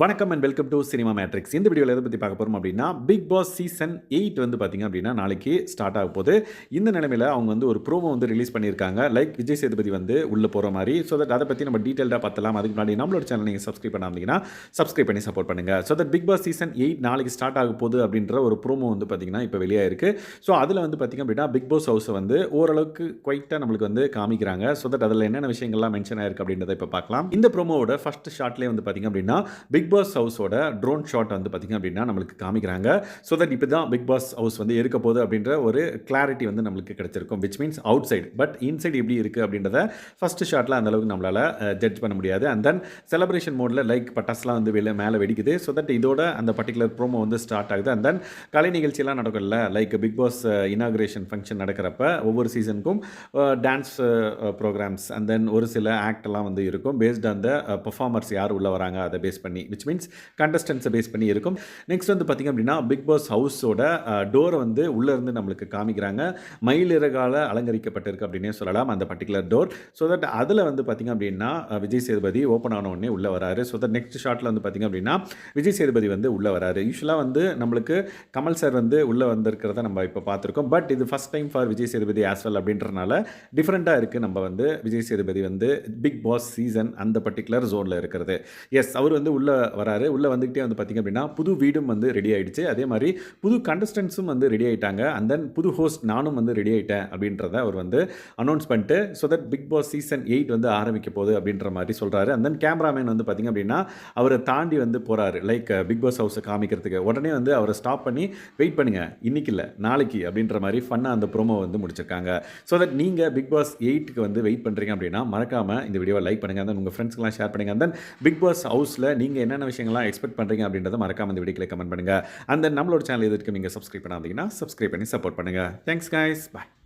வணக்கம் and welcome to Cinema Matrix இந்த வீடியோவில் எதை பற்றி பார்க்க போகிறோம் அப்படின்னா பிக் பாஸ் சீசன் எயிட் வந்து பார்த்திங்க அப்படின்னா நாளைக்கு ஸ்டார்ட் ஆக போகுது. இந்த நிலைமையில் அவங்க வந்து ஒரு ப்ரோமோ வந்து ரிலீஸ் பண்ணியிருக்காங்க. லைக் விஜய் சேதுபதி வந்து உள்ளே போகிற மாதிரி. ஸோ தட் அதை பற்றி நம்ம டீட்டெயிலாக பார்த்தலாம். அதுக்கு முன்னாடி நம்மளோட சேனல் நீங்கள் சப்ஸ்கிரைப் பண்ணாமீங்கன்னா சப்ஸ்கிரைப் பண்ணி சப்போர்ட் பண்ணுங்கள் so that Bigg Boss season eight நாளைக்கு ஸ்டார்ட் ஆக போகுது அப்படின்ற ஒரு ப்ரோமோ வந்து பார்த்திங்கன்னா இப்போ வெளியாக இருக்குது ஸோ அதில் வந்து பார்த்திங்க அப்படின்னா பிக் பாஸ் ஹவுஸை வந்து ஓரளவுக்கு குவைட்டாக நம்மளுக்கு வந்து காமிக்கிறாங்க. ஸோ தட் அதில் என்னென்ன விஷயங்கள்லாம் மென்ஷன் ஆயிருக்கு அப்படின்றத இப்போ பார்க்கலாம். இந்த ப்ரோமோவோட ஃபஸ்ட் ஷாட்லேயே வந்து பார்த்திங்க அப்படின்னா பிக் பாஸ் ஹவுஸோட ட்ரோன் ஷாட் வந்து பார்த்திங்க அப்படின்னா நம்மளுக்கு காமிக்கிறாங்க. ஸோ தட் இப்போ தான் பிக் பாஸ் ஹவுஸ் வந்து இருக்க போகுது அப்படின்ற ஒரு கிளாரிட்டி வந்து நம்மளுக்கு கிடச்சிருக்கும் which means outside but inside எப்படி இருக்குது அப்படின்றத ஃபஸ்ட்டு ஷாட்டில் அந்தளவுக்கு நம்மளால் ஜட்ஜ் பண்ண முடியாது. அண்ட் தென் செலப்ரேஷன் மோடில் லைக் பட்டாஸ்லாம் வந்து வெளில மேலே வெடிக்குது. ஸோ தட் இதோட அந்த பர்டிகுலர் ப்ரோமோ வந்து ஸ்டார்ட் ஆகுது. அண்ட் தென் கலை நிகழ்ச்சியெல்லாம் நடக்கும்ல like Bigg Boss inauguration function நடக்கிறப்ப ஒவ்வொரு சீசனுக்கும் டான்ஸ் ப்ரோக்ராம்ஸ் அண்ட் தென் ஒரு சில ஆக்டெல்லாம் வந்து இருக்கும். பேஸ்ட் அந்த பர்ஃபார்மர்ஸ் யார் உள்ளே வராங்க அதை பேஸ் பண்ணி விச் மீன்ஸ் கண்டஸ்டன்ஸை பேஸ் பண்ணி இருக்கும். நெக்ஸ்ட் வந்து பார்த்திங்க அப்படின்னா பிக் பாஸ் ஹவுஸோட டோரை வந்து உள்ளேருந்து நம்மளுக்கு காமிக்கிறாங்க. மயிலிறகால அலங்கரிக்கப்பட்டிருக்கு அப்படின்னே சொல்லலாம் அந்த பர்டிகுலர் டோர் ஸோ தட் அதில் வந்து பார்த்திங்க அப்படின்னா விஜய் சேதுபதி ஓப்பன் ஆன உடனே உள்ளே வராரு. ஸோ தட் நெக்ஸ்ட் ஷாட்டில் வந்து பார்த்திங்க அப்படின்னா விஜய் சேதுபதி வந்து உள்ளே வராரு. யூஸ்வலாக வந்து நம்மளுக்கு கமல் சார் வந்து உள்ளே வந்திருக்கிறத நம்ம இப்போ பார்த்துருக்கோம் பட் இது first time for Vijay Sethupathi as well அப்படின்றனால டிஃப்ரெண்ட்டாக இருக்குது நம்ம வந்து விஜய் சேதுபதி வந்து பிக் பாஸ் சீசன் அந்த பர்டிகுலர் ஜோனில் இருக்கிறது. எஸ் அவர் வந்து உள்ளே வராரு. உள்ளே வந்துக்கிட்டே வந்து பார்த்திங்க அப்படின்னா புது வீடும் வந்து ரெடி ஆகிடுச்சு அதே மாதிரி புது கண்டஸ்டன்ஸும் வந்து ரெடி ஆகிட்டாங்க அண்ட் தென் புது ஹோஸ்ட் நானும் வந்து ரெடி ஆகிட்டேன் அப்படின்றத அவர் வந்து அனௌன்ஸ் பண்ணிட்டு so that Bigg Boss season eight வந்து ஆரம்பிக்க போகுது அப்படின்ற மாதிரி சொல்கிறாரு அண்ட் தென் கேமராமேன் வந்து பார்த்திங்க அப்படின்னா அவரை தாண்டி வந்து போகிறாரு லைக் பிக் பாஸ் ஹவுஸை காமிக்கிறதுக்கு. உடனே வந்து அவரை ஸ்டாப் பண்ணி வெயிட் பண்ணுங்க. இன்னைக்கு இல்லை. நாளைக்கு அப்படின்ற மாதிரி ஃபன்னாக அந்த ப்ரோமோ வந்து முடிச்சிருக்காங்க. ஸோ தட் நீங்கள் பிக் பாஸ் எயிட்டுக்கு வந்து வெயிட் பண்ணுறீங்க அப்படின்னா மறக்காமல் இந்த வீடியோவை லைக் பண்ணுங்கள் தென் உங்கள் ஃப்ரெண்ட்ஸ்க்கெலாம் ஷேர் பண்ணுங்கள் தென் பிக் பாஸ் ஹவுஸில் நீங்கள் என்ன என்னென்ன விஷயங்கள்லாம் எக்ஸ்பெக்ட் பண்ணுறீங்க அப்படின்றத மறக்காம இந்த வீடியோக்கில் கமெண்ட் பண்ணுங்கள் அந்த நம்மளோட சேனல் எதுக்கு நீங்கள் சப்ஸ்கிரைப் பண்ணாதீங்கன்னா சப்ஸ்கிரைப் பண்ணி சப்போர்ட் பண்ணுங்கள் தேங்க்ஸ் guys. பாய்